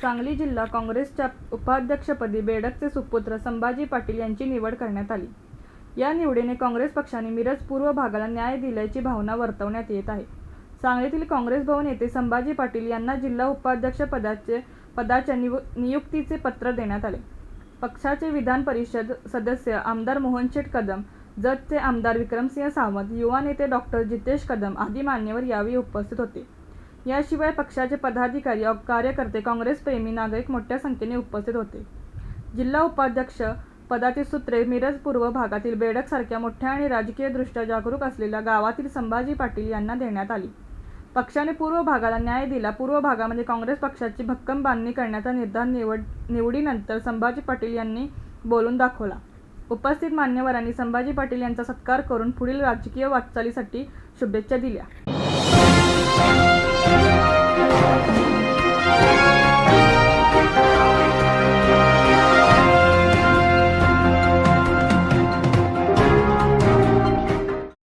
सांगली जिल्हा काँग्रेसच्या उपाध्यक्षपदी बेडकचे सुपुत्र संभाजी पाटील यांची निवड करण्यात आली. या निवडीने काँग्रेस पक्षाने मिरज पूर्व भागाला न्याय दिल्याची भावना वर्तवण्यात येत आहे. सांगलीतील काँग्रेस भवन येथे संभाजी पाटील यांना जिल्हा उपाध्यक्ष पदाचे पदाच्या निव नियुक्तीचे पत्र देण्यात आले. पक्षाचे विधान परिषद सदस्य आमदार मोहनशेठ कदम जतचे आमदार विक्रमसिंह सावंत युवा नेते डॉक्टर जितेश कदम आदी मान्यवर यावेळी उपस्थित होते. याशिवाय पक्षाचे पदाधिकारी व कार्यकर्ते काँग्रेसप्रेमी नागरिक मोठ्या संख्येने उपस्थित होते. जिल्हा उपाध्यक्ष पदाची सूत्रे मिरज पूर्व भागातील बेडकसारख्या मोठ्या आणि राजकीयदृष्ट्या जागरूक असलेल्या गावातील संभाजी पाटील यांना देण्यात आली. पक्षाने पूर्व भागाला न्याय दिला. पूर्व भागामध्ये काँग्रेस पक्षाची भक्कम बांधणी करण्याचा निर्धार निवड निवडीनंतर संभाजी पाटील यांनी बोलून दाखवला. उपस्थित मान्यवरांनी संभाजी पाटील यांचा सत्कार करून पुढील राजकीय वाटचालीसाठी शुभेच्छा दिल्या.